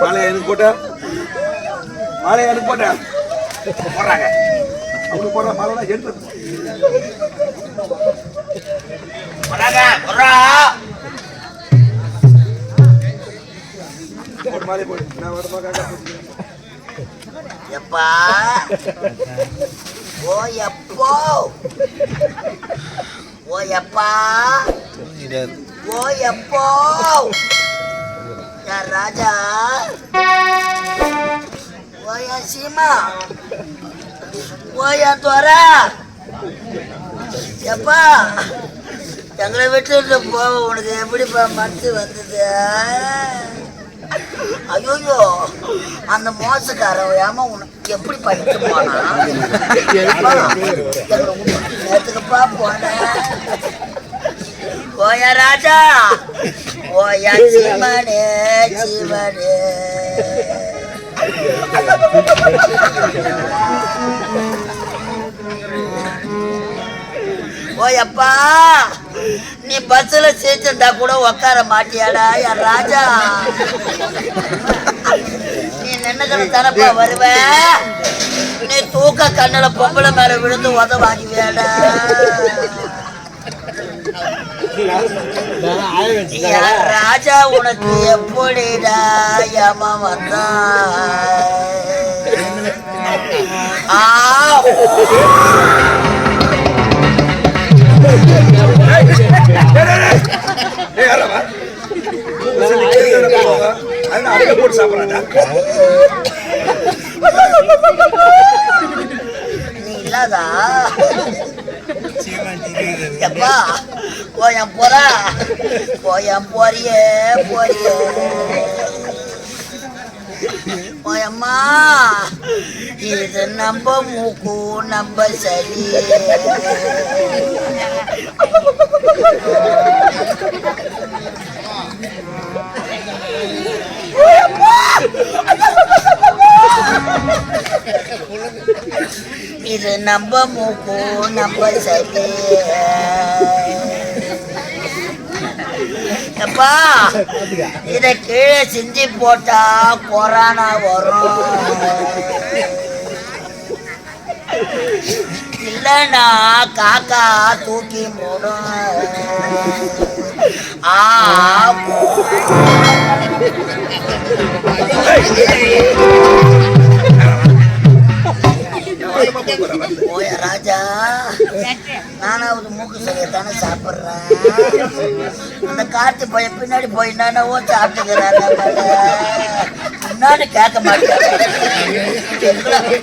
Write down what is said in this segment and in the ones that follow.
மாலை எனக்கு போட்ட? மாலை எனக்கு போட்ட? போடுறாங்க. அவனுக்கு போடுற மாலை எடுத்து போடாங்க, போடுறா. போட்டு மாலை போடு. நான் வரமா காக்கா. எப்பா? ஓ எப்போ? ஓ எப்பா? ஓ எப்போ யார் ராஜா. ஓயா சீமா. ஓயா துவரா எப்பா எங்களை விட்டு போக உனக்கு எப்படிப்பா மனசு வந்தது? ஐயோ அந்த மோசக்காரன் ஏமா உனக்கு எப்படி பண்ணிட்டு போனா எப்பா, போனேன். ஓயா ராஜா. ஓய சிவனே சிவனே. ஓயப்பா நீ பஸ்ல சேர்த்துட்டா கூட உக்கார மாட்டியாடா என் ராஜா. நீ நின்னுக்கிற தரப்பா வருவ? நீ தூக்க கண்ணுல பொம்பளை மேல விழுந்து உத வாங்குவியாடா? ராஜா உனக்கு எப்படிடா ஏமா வந்தா போட்டு சாப்பிட்றாங்க நீ இல்லாதா எப்பா போயன் போறா. போயன் போறிய போறிய. போயம்மா இது நம்ம மூக்கு நம்ம சரி இது நம்ம மூக்கு நம்ம சரி அப்பா இத கீழே சிந்தி போட்டா கொரோனா வரும். இல்லைன்னா காக்கா தூக்கி மூடும். ஆ ராஜா. நானாவது மூக்கு சாப்பிட்றேன் அந்த காத்து போய் பின்னாடி போய் என்னென்னவோ சாப்பிட்டுக்கிறாரு முன்னாடி கேட்க மாட்டேன்.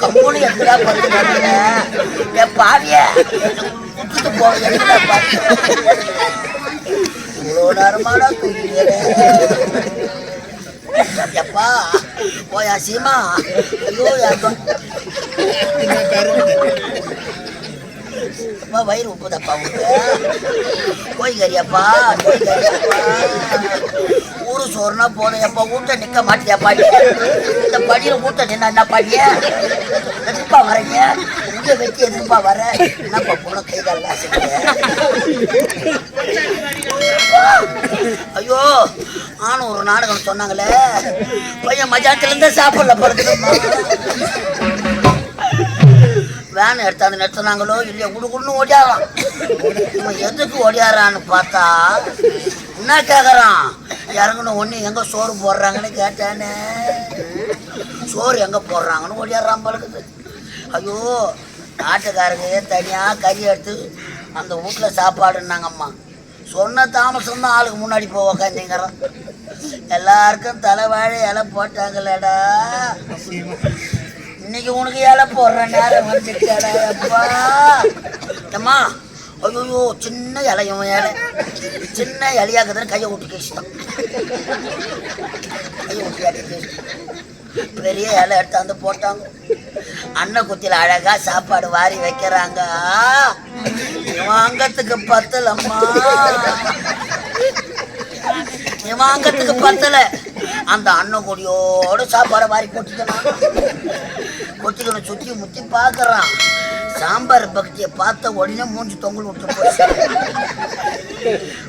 கம்பூனி எதுடா பண்ணுறாங்க என் பாவிய விட்டுட்டு போக எதுடா பாத்து இவ்வளோ நேரமான எப்பா போயா சீமா? ஐயோ அப்பா வயிறு உப்புதப்பா உங்களுக்கு கறியாப்பா கோய் கறியாப்பா ஊரு சோறுனா போதும் எப்பா ஊட்ட நிக்க மாட்டியா பாட்டி இந்த படியில ஊட்ட நின்னா என்ன பாட்டிய எதுப்பா வரீங்க இங்க வெட்டி எதுப்பா வர என்னப்பா போன கை கால ஐயோ ஆனும் ஒரு நாடகம் சொன்னாங்களே. பையன் மஜாத்துல இருந்தே சாப்பிடல படுத்துருமா வேன் எடுத்தாந்து நிறுத்தினாங்களோ இல்லையா குடுக்குன்னு ஓடியாரான் இவன் எதுக்கு ஓடியாரான்னு பார்த்தா என்ன கேட்குறான் இறங்கணும் ஒன்று எங்கே சோறு போடுறாங்கன்னு கேட்டானே. சோறு எங்கே போடுறாங்கன்னு ஓடியாடுறான் பழகுது ஐயோ நாட்டுக்காரங்க தனியாக கறி எடுத்து அந்த வீட்டில் சாப்பாடுன்னாங்கம்மா. சொன்ன தாமசம் தான் ஆளுக்கு முன்னாடி போய் உக்காந்துங்கிறான். எல்லாருக்கும் தலைவாழை இலை போட்டாங்களேடா. இன்னைக்கு உனக்கு ஏழை போடுற நேரம் வந்துட்டாடா அம்மா ஐயோ சின்ன இலையும் ஏழை. சின்ன இலையாக்குதுன்னு கையை விட்டு கேசிட்டான் கையை விட்டு பெரிய இலை எடுத்தாந்து போட்டாங்க. அன்ன குத்தியில அழகா சாப்பாடு வாரி வைக்கிறாங்க. வாங்கத்துக்கு பத்தலம்மா. வாங்கத்துக்கு பத்தல. அந்த அண்ணன் கொடியோடு சாப்பாடை வாரி போட்டுக்கலாம் கொட்டிக்கணும் சுத்தி முத்தி பார்க்குறான். சாம்பார் பக்தியை பார்த்த உடனே மூஞ்சி தொங்கல் விட்டு போச்சு.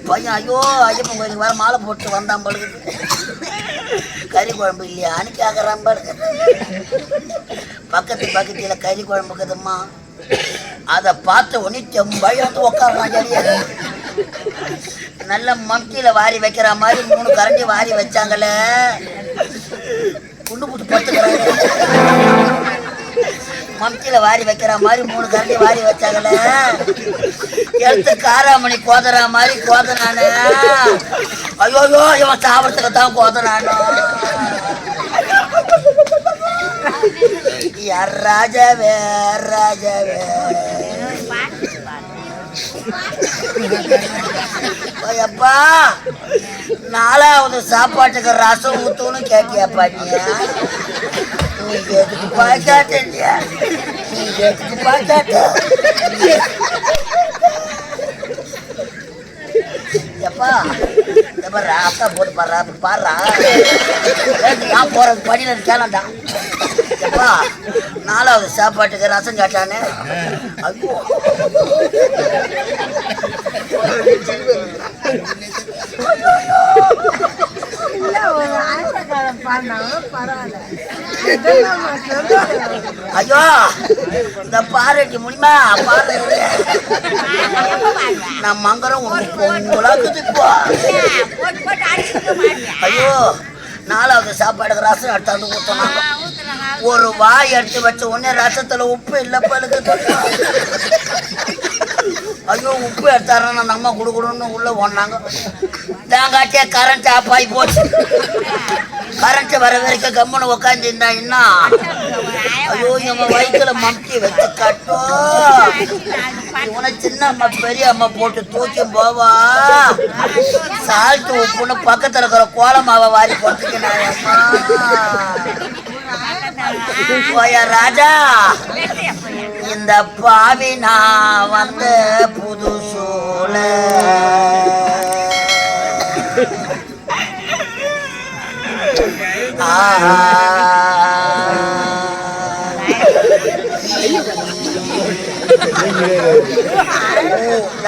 பையன் ஐயோ ஐயப்பன் கோயிலுக்கு வர மாலை போட்டு வந்தான் பழுகுது கறி குழம்பு இல்லையான்னு கேட்குறான் பாருங்க பக்கத்து பக்கத்தில் கறி குழம்பு இருக்குதும்மா. அதை பார்த்த உடனே செம்பாய் வந்து உட்காரலாம் சரியா நல்ல மம்கியில வாரி வைக்கிற மாதிரி மூணு கரண்டி வாரி வச்சாங்களே. குண்டு புட்டு பத்துக்கிறாங்க மம்தியில வாரி வைக்கிற மாதிரி மூணு கரண்டி வாரி வச்சாங்களே. எடுத்து காராமணி கோதற மாதிரி கோதனானே ஐயோயோ ஐயோ, இவன் சாப்பிடறதுக்கு தான் கோதனானோ யார் ராஜாவே ராஜாவே? ஐயப்பா நாலாவது சாப்பாட்டுக்கு ரசம் ஊத்தணும்னு கேட்டியாப்பா நீ? எப்பா பாரு அக்கா போட்டு பாடுறா அப்படி பாடுறா நான் போறது படியில கேளண்டா எப்பா நாலாவது சாப்பாட்டுக்கு ரசம் கேட்டானே இல்ல, ஐயோ இந்த பாறைக்கு முடியுமா பாரு நான் மங்கரம் உனக்கு பொங்கலாக்குது ஐயோ நாலாவது சாப்பாடுக்கு ரசம் எடுத்தாந்து ஊத்தணும். ஒரு வாய் எடுத்து வச்ச உடனே ரசத்துல உப்பு இல்ல பழுகுது ஐயோ உப்பு எடுத்தாரா நம்ம குடுக்குடுன்னு உள்ள ஒண்ணாங்க தேங்காய்ச்சே கரண்ட் ஆஃப் ஆகி போச்சு. கரண்ட் வர வரைக்கும் கம்முன்னு உட்காந்து இருந்தா என்ன? ஐயோ இவன் வயிற்றுல மம்டி வச்சு கட்டும் இவனை சின்ன அம்மா பெரிய அம்மா போட்டு தூக்கி போவா. சால்ட்டு உப்புன்னு பக்கத்துல இருக்கிற கோலமாவை வாரி போட்டுக்கினாய் அம்மா. போயா ராஜா? இந்த பாவி நான் வந்த புது சோழ.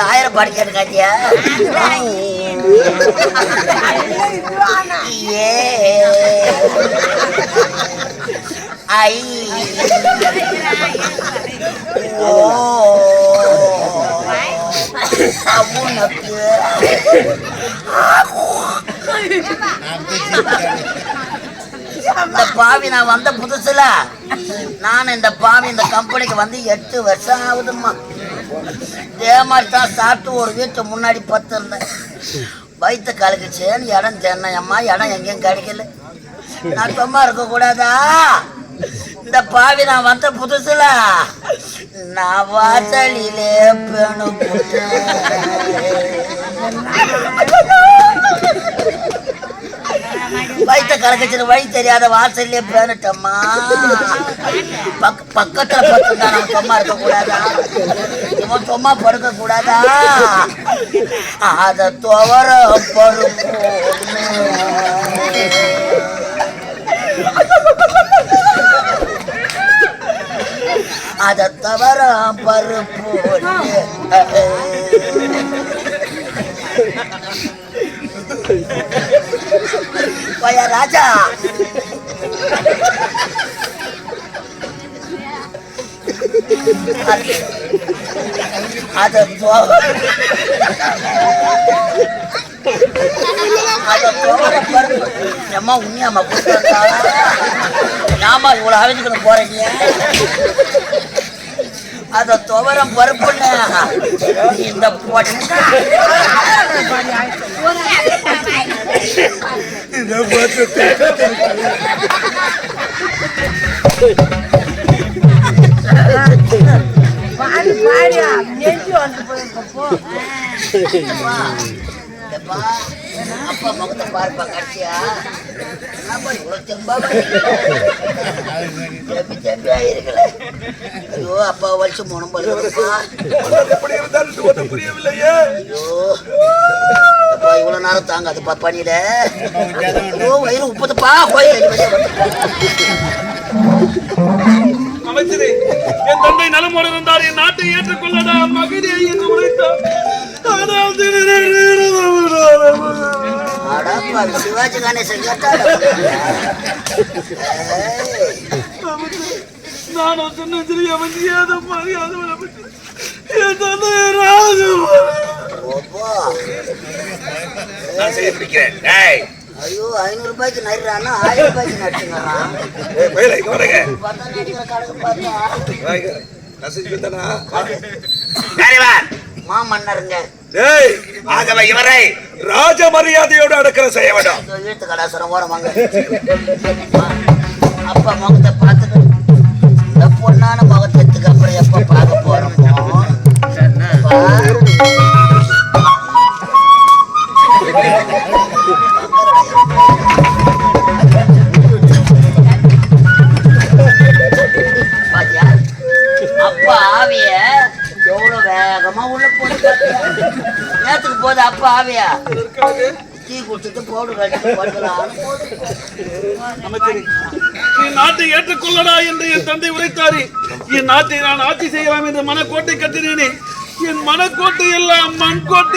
ஆயிரம் படிக்கிறது காட்டியா ஏ ஐ ஓ உனக்கு இந்த பாவி நான் வந்த புதுசுல. நான் இந்த பாவி இந்த கம்பெனிக்கு வந்து எட்டு வருஷம் ஆகுதும்மா. இதே மாதிரி தான் சாப்பிட்டு ஒரு வீட்டு முன்னாடி பத்து இருந்தேன் வயிற்று கலக்குச்சேன்னு இடம் தென்னையம்மா இடம் எங்கேயும் கிடைக்கல. நான் சும்மா இருக்க கூடாதா இந்த பாவி நான் வந்த புதுசுல. நான் வாசலிலே பெணு வயிற்ற கலக்கச்சிரு வழி தெரியாத வாசல்லே பேனுட்டம்மா பக்கத்துல பத்துதான் நம்ம சும்மா இருக்க கூடாதா இவன் சும்மா படுக்க கூடாதா அத துவர பருப்பு அத தவற பருப்பு பையா ராஜா அத ராஜா அத அம்மா உண்மையாம்மா கொடுத்தாங்க இவ்வளோ இவ்வளவு போறீங்க அத துவரம் பருப்புன்னு இந்த பொண்ணு பாடி பாடி நெஞ்சு வந்து போயிருக்க அப்பா, எப்பா, பாருப்பா இருக்கல ஐயோ அப்பா மூணு ஐயோ இவ்வளவு நேரம் தாங்காதுப்பா பனியில. ஐயோ வயிறு உப்புதுப்பா போய் அமைச்சரே என் தந்தை நலமோடு இருந்தார் என் நாட்டை ஏற்றுக்கொள்ளடா மகனே என்று உழைத்தார் சிவாஜி கணேசன் நானும் சின்ன சிறிய ஏதோ மரியாதை வரப்பட்டு என் தந்தை ராஜகுமாரன் ஓப்பா நான் செய்ய பிடிக்கிறேன். டேய் ஐயோ ஐநூறு ரூபாய்க்கு நடுறான்னா ஆயிரம் ரூபாய்க்கு நட்டுங்கிறான் ஏய் பையல இங்க வரங்க பார்த்தா நடிக்கிற கணக்கு பார்த்தா. வாங்க யாரிவன் மாமன்னருங்க. டேய் ஆகவே இவரை ராஜ மரியாதையோடு அடக்கல செய்ய வேண்டும். இந்த வீட்டு கடாசுரம் ஓரமாங்க அப்பா முகத்தை பார்த்துட்டு இந்த பொண்ணான முகத்துக்கு அப்புறம் எப்ப பார்க்க போறோமோ? நேத்துக்கு போகுது அப்பா ஆவியா? டீ குடிச்சிட்டு பவுடர் நீ நாட்டை ஏற்றுக்கொள்ளடா என்று என் தந்தை உரைத்தாரே. என் நாட்டை நான் ஆட்சி செய்யலாம் என்று மனக்கோட்டை கட்டினேனே. என் மனக்கோட்டை எல்லாம் மண் கோட்டை